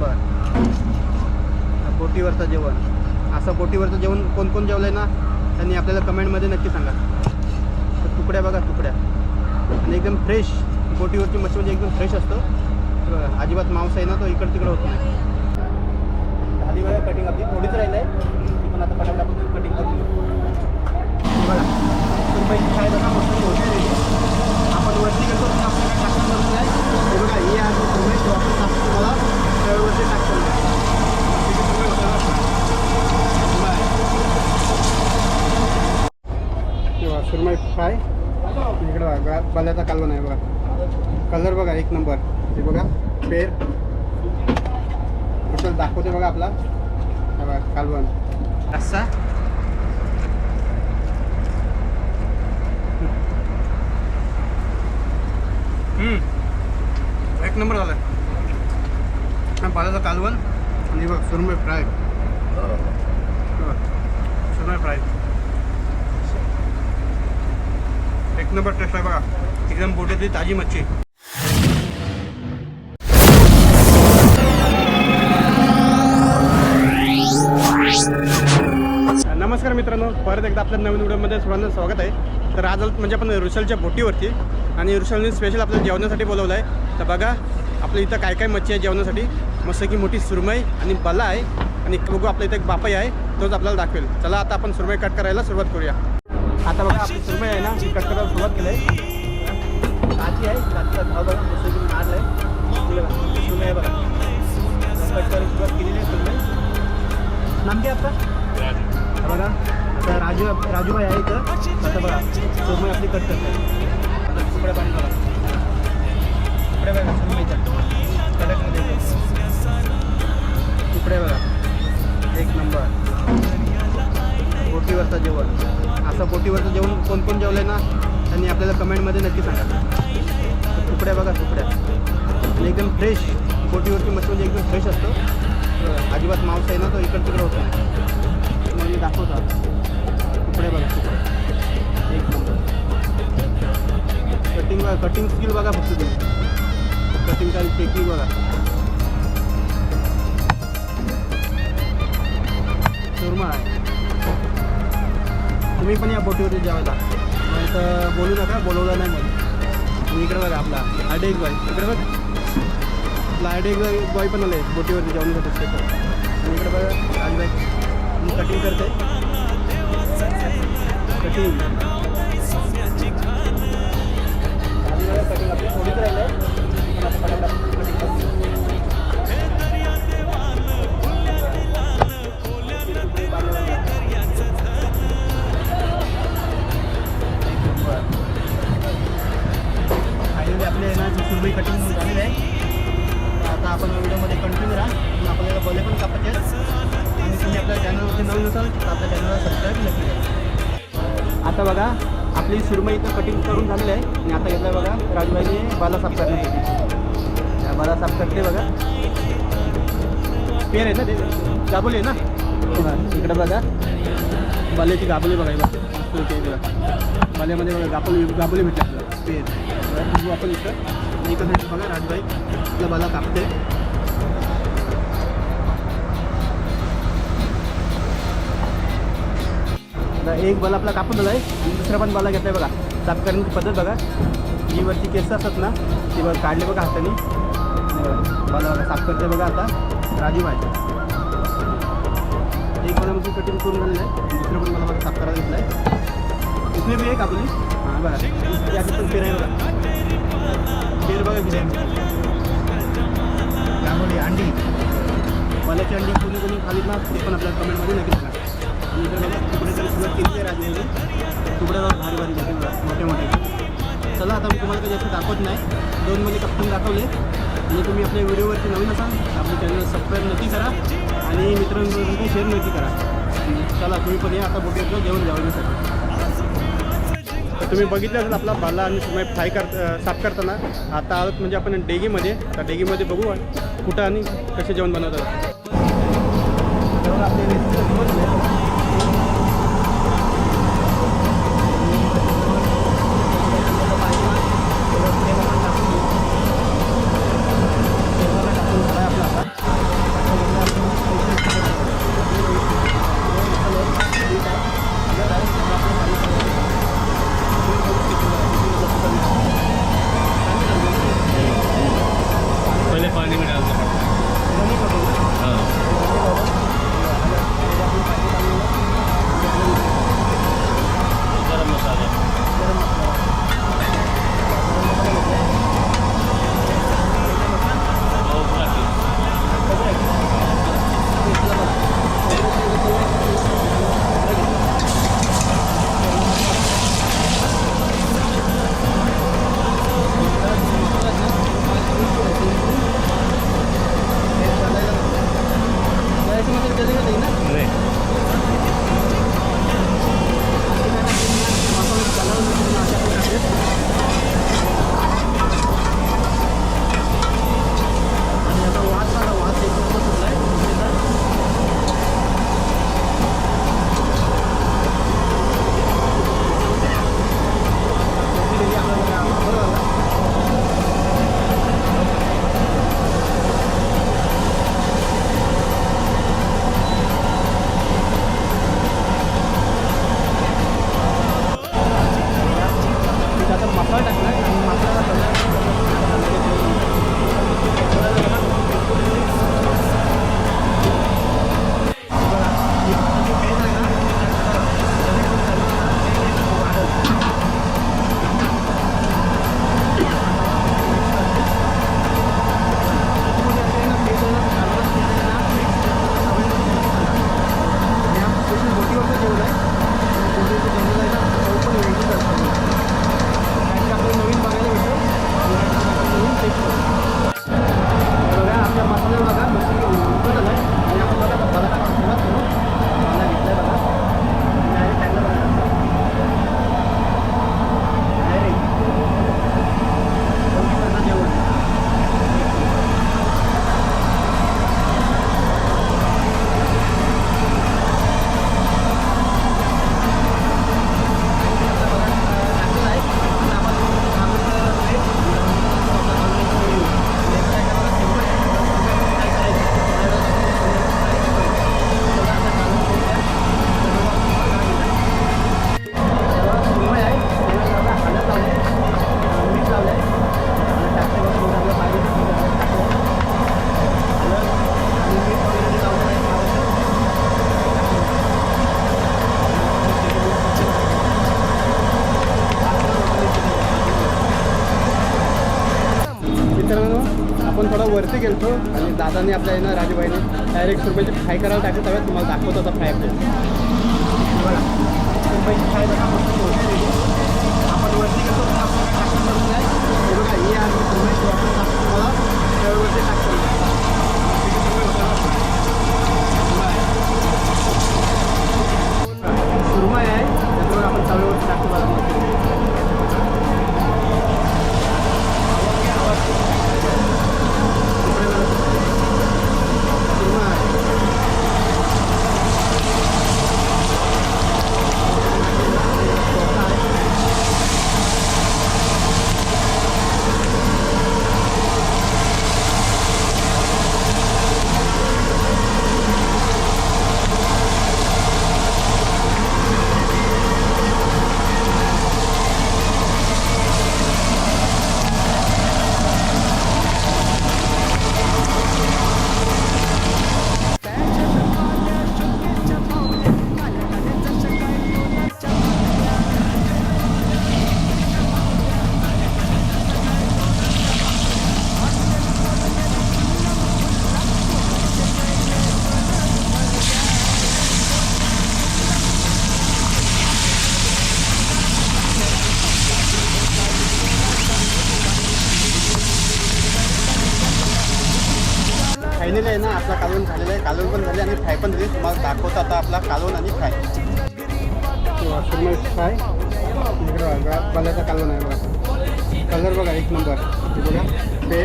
Number. बोटीवरचं जेवण. असं बोटीवरचं जेवण कोण कोण जेवलं आहे ना त्यांनी आपल्याला कमेंटमध्ये नक्की सांगा. तर तुकड्या बघा तुकड्या. आणि एकदम फ्रेश बोटीवरची मच्छी म्हणजे एकदम फ्रेश असतो. अजिबात मांस आहे ना तो इकडं तिकडं होत नाही. झाली बघा कटिंग आपली थोडीच राहिलं आहे पण आता पटापट आपण कटिंग करून घेऊ हे बघा सुरमईची फ्राय बघा मस्त होते ready. आपण वरती करतो पण आपल्याला टाकून करतो आहे हे बघा ही आहे सुरमई जो आपण टाकतो तुम्हाला तव्यावरती टाकतो तिथे सुरमई होतं बघा. बाय. तेव्हा सुरमई फ्राय इकडे बघा बल्याचा कालवण आहे बघा कलर बघा एक नंबर. हे बघा पेर. कुठं दाखवते बघा आपला. कालवण. रस्सा. एक नंबर झाला. पाण्याचं कालवण. आणि बघ सुरमय फ्राय. सुरमय फ्राय. एक नंबर टेस्ट आहे बघा. एकदम बोटीतली ताजी मच्छी. मित्रांनो परत एकदा आपल्या नवीन व्हिडिओमध्ये सर्वांना स्वागत आहे. तर आज म्हणजे आपण ऋषलच्या बोटीवरती आणि रुसलने स्पेशल आपल्याला जेवणासाठी बोलवलं आहे. तर बघा आपल्या इथं काय काय मच्छी आहे जेवणासाठी. मस्त की मोठी सुरमई आणि बला आहे. आणि बघू आपल्या इथं एक बापाई आहे तोच आपल्याला दाखवेल. चला आता आपण सुरमई कट करायला सुरुवात करूया. आता बघा आपली सुरमई आहे ना कट करायला सुरुवात केली आहे आहे भाव बघा मस्त की आहे. सुरमई बघा. कट करायला सुरुवात केलेली आहे सुरमई. नाम काय बघा. राजू राजूभाई आहे इथं. आता बघा सुरमई आपली कट करतात आता तुकड्या पाणी बघा तुकड्या बघा सुरमईच्या कडकमध्ये तुकड्या बघा. एक नंबर. बोटीवरचं जेवण. असं बोटीवरचं जेवण कोण कोण जेवलं आहे ना त्यांनी आपल्याला कमेंटमध्ये नक्की सांगा. तुकड्या बघा तुकड्या. आणि एकदम फ्रेश बोटीवरची मच्छी म्हणजे एकदम फ्रेश असतो. अजिबात मांस आहे ना तो इकडं तिकडं होतो नाही. मग मी दाखवतो कपडे बघा. तुकडे एक नंबर कटिंग बघा कटिंग स्किल बघा फक्त तुम्ही. कटिंग काही टेकिंग बघा. सुरमा आहे. तुम्ही पण या बोटीवरती जेवायला नाही तर बोलू नका बोलवलं नाही मग तुम्ही इकडे बघा आपला हार्डेक बॉय इकडे बघ. आपला आडेक बॉय पण आले बोटीवरती जेवणासाठी स्पेशल आणि इकडे बघा राजबाई. मी कटिंग करते कटिंग आपल्या नवीन असाल तर आपल्या चॅनलला सबस्क्राईब नक्की करा. आता बघा आपली सुरमई इथं कटिंग करून झालेलं आहे. आणि आता घेतलं बघा राजूबाईने बाला साफ करण्यासाठी त्या बाला साफ करते बघा. पेर आहे ना ते? गाबोली आहे ना. इकडं बघा. बाल्याची गाबोली बघा बघा. आहे बाल्यामध्ये बघा गाबोली गाबोली भेटते आपल्याला. पेर आपण इथं. इकडं side बघा राजबाई आपला बाला कापते. आता एक बल आपला कापून झाला आहे दुसरा पण बाला घेतला आहे बघा. साफ करण्याची पद्धत बघा. जी वरची केस असतात ना ती बघा काढले बघा हाताने. हे बघा, बाला बघा साफ करते बघा आता राजू भाई. एक बालामध्ये कटिंग करून झालेलं आहे दुसरं पण मला बघा साफ करायला घेतलं आहे इसमें बी आहे कापली हां बघा. याची पण पेर आहे बघा. पेर बघा किती त्यामुळे अंडी. बालाची अंडी कोणी कोणी खाली ना ते पण आपल्या कमेंटमध्ये नक्की सांगा. आणि इकडे बघा तुकडे भारी भारी घेतले मोठे मोठे चला आता मी तुम्हाला काही जास्त दाखवत नाही. दोन मध्ये कप्पन दाखवले. आणि तुम्ही आपल्या व्हिडिओवरती नवीन असाल तर आपल्या चॅनल सबस्क्राईब नक्की करा. आणि मित्रांबरोबर शेअर नक्की करा. चला तुम्ही पण या आता बोटीवर जेवण जेवण्यासाठी तर तुम्ही बघितलं असेल आपला बाला आणि सुरमई फ्राय कर साफ करताना. आता आहोत म्हणजे आपण डेगीमध्ये. तर डेगीमध्ये बघू कुठं आणि कसे जेवण बनवतात. दादाने आपल्या आहे ना राजूबाईने डायरेक्ट सुरमईची फ्राय करायला टाकत हव्यात तुम्हाला दाखवतो आता फ्राय आपल्या बघा सुरमईची फ्राय पण झाले आणि फ्राय पण झाली. तुम्हाला दाखवतो आता आपला कालवण आणि फ्राय. फ्राय. इकडे बघा बल्याचा कालवण आहे बघा. कलर बघा एक नंबर. बघा ते.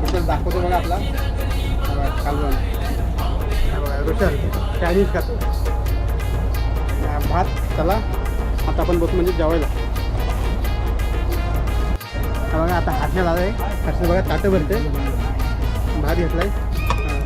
रुशल दाखवतो बघा आपला. कालवण. रुशल चायनीज खातो. भात चला. आता आपण बघतो म्हणजे जेवायला. बघा आता हातने लावलं आहे. हातने बघा ताटं भरते. भात घेतला आहे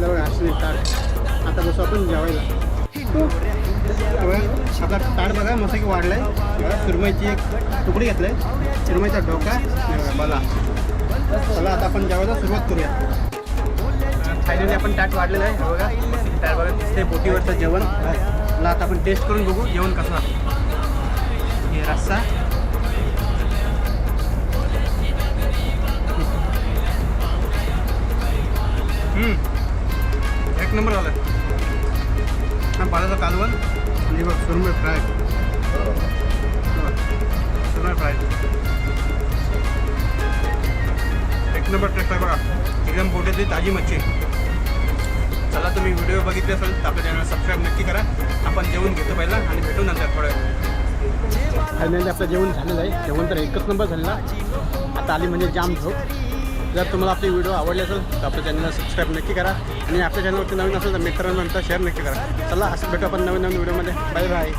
इथलं बघा अशी ताट आता बसू आपण जेवायला. हो. आपला ताट बघा मस्त की वाढलाय. आहे सुरमईची एक तुकडी घेतलाय. सुरमईचा डोका मला चला आता आपण जेवायला सुरुवात करूया. फायनली आपण ताट वाढलेलं आहे. बघा ताट बघा दिसते बोटीवरचं जेवण. मला आता आपण टेस्ट करून बघू जेवण कसं हे रस्सा. हम्म. एक नंबर झालं. हा पाण्याचं कालवण. आणि बघ सुरमय फ्राय. सुरमय फ्राय. एक नंबर टेस्ट आहे बघा. एकदम बोटेतली ताजी मच्छी. चला तुम्ही व्हिडिओ बघितले असेल तर आपल्या चॅनल सबस्क्राईब नक्की करा. आपण जेवण घेतो पहिला आणि भेटू नंतर थोड्या फायनली आपलं जेवण झालेलं आहे. जेवण तर एकच नंबर झालेला. आता आली म्हणजे जाम झोप. जर तुम्हाला आपली व्हिडिओ आवडली असेल तर आपल्या चॅनलला सबस्क्राईब नक्की करा. आणि आपल्या चॅनलवरती नवीन असेल तर मित्रांनंतर शेअर नक्की करा. चला असं भेटू आपण नवीन नवीन व्हिडिओमध्ये. Bye bye